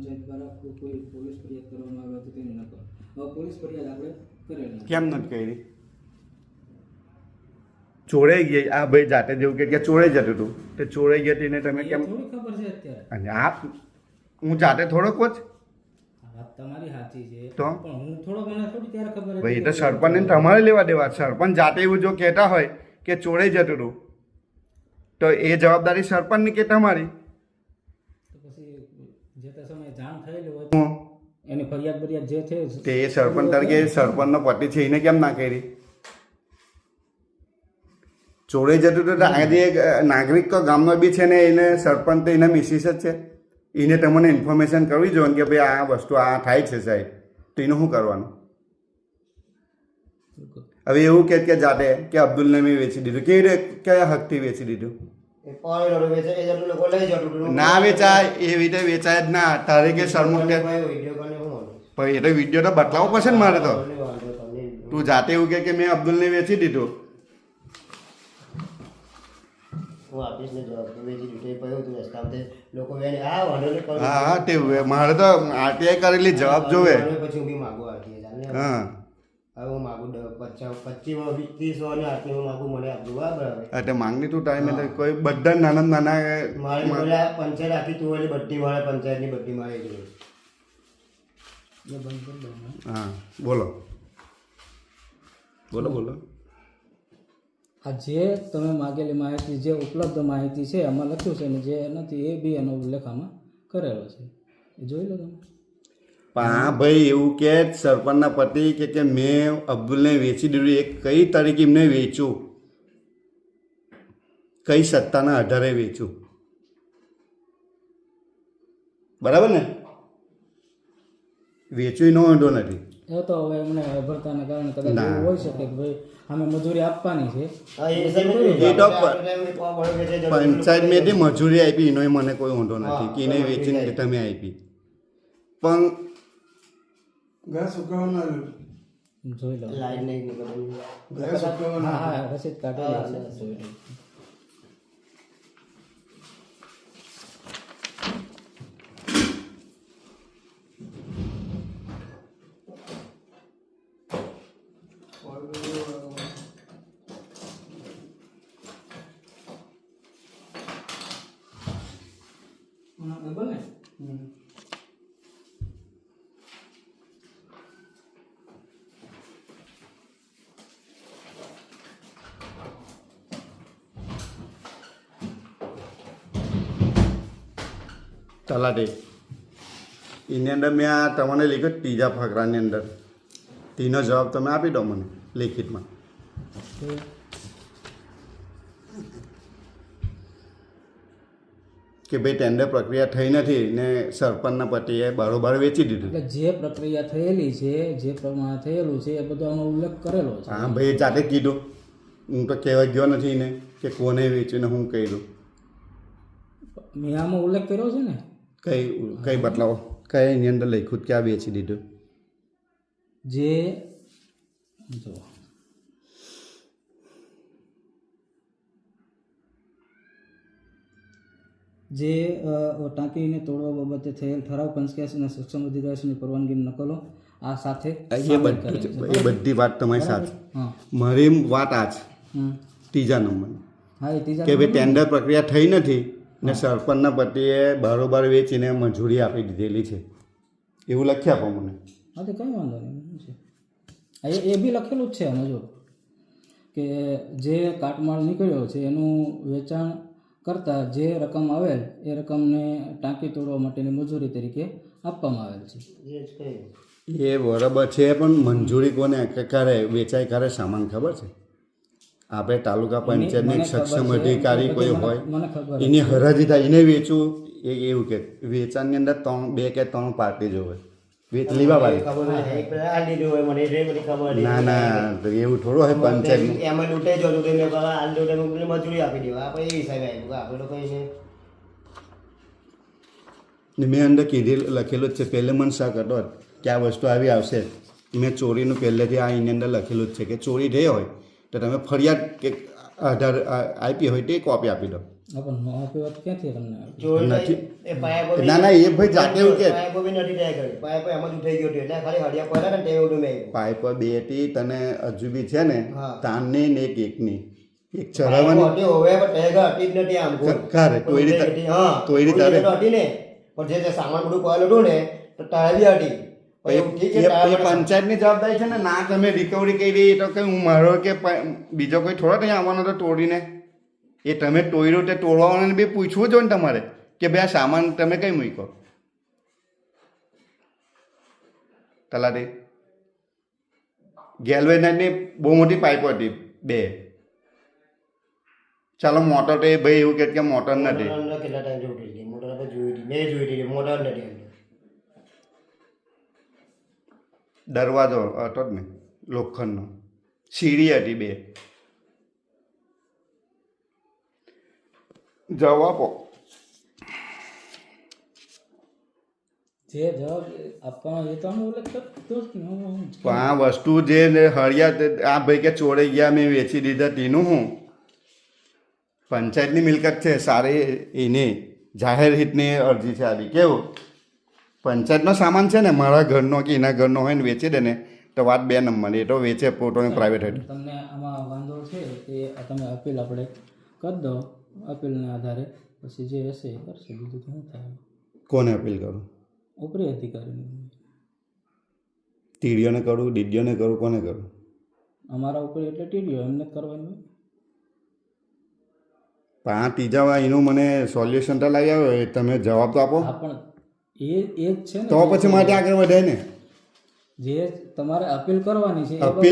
પંચાયત દ્વારા કોઈ પોલીસ ફરિયાદ કરવામાં આવે તો તેને ન કરો પોલીસ ફરિયાદ આપણે કરેલી કેમ નથી કરી? ચોરાઈ ગઈ. આ ભાઈ જાતે જેવું કે ચોરાઈ જતું હતું તે. ચોરાઈ ગઈ હતી ને તમે કેમ ખબર છે અત્યારે. અને આપ હું જાતે થોડોક જ તમારી સાચી છે. તો? પણ હું થોડો મને થોડી ત્યારે ખબર ભાઈ તો સરપંચને તમારે લેવા દેવા સરપંચ જાતે એવું જો કહેતા હોય કે ચોરાઈ જતું હતું તો એ જવાબદારી સરપંચની કે તમારી તો પછી જે તે સમયે જાણ થયેલી હોય હું એની ફરિયાદ ફરિયાદ જે છે તે એ સરપંચ તરીકે સરપંચનો પતિ છે એને કેમ ના કરી? ચોરાઈ જતું તો આજે નાગરિક તો ગામનો બી છે ને એને સરપંચ તો એના મિસિસ જ છે. એને તમને ઇન્ફોર્મેશન કરવી જોઈએ કે ભાઈ આ વસ્તુ આ થાય છે સાહેબ. તો એનું શું કરવાનું? હવે એવું કે જાતે કે અબ્દુલ નમી વેચી દીધું. કેવી રીતે કયા હકથી વેચી દીધું? ના વેચાય એ રીતે વેચાય જ ના. તારે કે? પણ એ તો વીડિયો તો બતાવવો પડશે ને મારે તો. તું જાતે એવું કે મેં અબ્દુલને વેચી દીધું. હું તે મારે તો આરટીઆઈ કરેલી જવાબ જોવે. પછી હું. હવે હું માગું પચાસ પચીસ વીસ વાળાની હું માગું મને આપજો બરાબર. એટલે માંગણી તું ટાઈમે તો કોઈ બધા નાના નાના મારી પંચાયત આખી તું એટલે બધી મારે પંચાયતની બધી મારે જોઈએ એ બંધ કરી દઉં હું. બોલો. બોલો બોલો. આ જે તમે માગેલી માહિતી જે ઉપલબ્ધ માહિતી છે એમાં લખ્યું છે ને જે નથી એ બી એનો ઉલ્લેખ આમાં કરેલો છે. જોઈ લો તમે. આ ભાઈ એવું કે સરપંચના પતિ કે કે મેં અબ્દુલને વેચી દીધું. એ કઈ તારીખે એમને વેચ્યું? કઈ સત્તાના આધારે વેચ્યું? બરાબર ને? વેચ્યું એનો વાંધો નથી. એ તો હવે એમને અભરતાના કારણે કદાચ ના. એવું હોઈ શકે કે ભાઈ અમે મજૂરી આપવાની છે. હા. પંચાયત મેં મજૂરી આપી એનો મને કોઈ વાંધો નથી કે એને વેચીને તમે આપી. પણ ઘાસ સુકાવવાના જોઈ લો. લાઈન નહીં હા હા રસીદ કાઢેલી છે જોઈ લો હા, બને તલાટી. એની અંદર મેં આ તમને લખ્યું ત્રીજા ફકરાની અંદર. તેનો જવાબ તમે આપી દો મને લેખિતમાં. કે ભાઈ ટેન્ડર પ્રક્રિયા થઈ નથી ને સરપંચના પતિએ બારોબાર વેચી દીધું. જે પ્રક્રિયા થયેલી છે જે પ્રમાણે થયેલું છે એ બધો આમાં ઉલ્લેખ કરેલો છે. હા ભાઈ જાતે કીધું. હું તો કહેવા ગયો નથી ને કે કોને વેચ્યું ને હું દઉં. મેં આમાં ઉલ્લેખ કર્યો છે ને? કઈ કઈ બતલાવો કઈ એની અંદર લખ્યું? ક્યાં વેચી દીધું? જે જો. ટાંકીને તોડવા બાબતે થયેલ ઠરાવ પંચક્યાસીના સક્ષમ અધિકારીની પરવાનગીની નકલો આ સાથે એ બધી એ બધી વાત તમારી સાથે મારી વાત આ છે ત્રીજા નંબર કે ભાઈ ટેન્ડર પ્રક્રિયા થઈ નથી ને સરપંચના પતિએ બારોબાર વેચીને મંજૂરી આપી દીધેલી છે. એવું લખી આપો મને. હા તો કંઈ વાંધો નહીં હા, એ બી લખેલું જ છે આમાં જો. કે જે કાટમાળ નીકળ્યો છે એનું વેચાણ કરતાં જે રકમ આવેલ એ રકમને ટાંકી તોડવા માટેની મજૂરી તરીકે આપવામાં આવેલ છે. એ એ બરાબર છે પણ મંજૂરી કોને કે કરે વેચાય ક્યારે સામાન ખબર છે? આપણે તાલુકા પંચાયતની સક્ષમ અધિકારી કોઈ હોય એની હરાજી થાય એને વેચવું એ એવું કે વેચાણની અંદર ત્રણ બે કે ત્રણ પાર્ટી જોવે વેચ લેવા વાળી. ના ના એવું થોડું હોય પંચાયત એમાં લૂંટે જ મજૂરી આપી દેવા આપણે એ હિસાબે આપણે કઈ મેં અંદર કીધી લખેલું જ છે પહેલે મને શક હતો કે આ વસ્તુ આવી આવશે. મેં ચોરીનું પહેલેથી આ એની અંદર લખેલું જ છે કે ચોરી થઈ હોય તો તમે ફરિયાદ કે આધાર આપી હોય તે કોપી આપી દો. ન ના, ના, એ ભાઈ જાતે એવું કે- પાઇપો બી હતો તને હજુ બી છે ને તાનની ને એક એકની. એક હોવે ટેગર હતી જ નથી આમ. ખરે, તોયડી હા તોયડી તારે. ને પણ જે જે સામાન બધું પડેલું હતું ને તો બી હતી. પંચાયતની જવાબદારી છે ને ના તમે રિકવરી કરી તો કે હું મારો કે બીજો કોઈ થોડો નહીં આવવાનો તો તોડીને. એ તમે તોડ્યું તે તોડવાવાળાને બી પૂછવું જોઈએ ને તમારે કે ભાઈ આ સામાન તમે કઈ મૂક્યો? તલાટી. ગેલવેનાઇટની બહુ મોટી પાઇપ હતી બે. ચાલો મોટર તો એ ભાઈ એવું કે મોટર નથી. મોટર જોઈ મેં જોઈ મોટર નથી અંદર દરવાજો હતો જ ને લોખંડનો. સીડી હતી બે. જવાબ આપો. જે જવાબ આપવાનો એ તો પણ આ વસ્તુ જે હળિયા આ ભાઈ કે ચોરે ગયા મેં વેચી દીધા તેનું હું? પંચાયતની મિલકત છે સારી એની જાહેર હિતની અરજી છે આવી કેવું? પંચાયતનો સામાન છે ને મારા ઘરનો કે એના ઘરનો હોય ને વેચી દે ને તો વાત બે નંબરની એ તો વેચે પોતાની પ્રાઇવેટ હતી તમને આમાં વાંધો છે તે તમે અપીલ આપણે કરી દો અપીલના આધારે પછી જે હશે એ કરશે બીજું તો શું થાય? કોને અપીલ કરું? ઉપરી અધિકારી ટીડીઓને કરું ડીડીઓને કરું કોને કરું? અમારા ઉપર એટલે ટીડીઓ એમને કરવાનું પાંચ ત્રીજા એનું મને સોલ્યુશન તો લાવી આવ્યો તમે જવાબ તો આપો. પણ એ એ જ છે ને તો પછી માટે આગળ વધે ને? જે તમારે અપીલ કરવાની છે એ અપીલ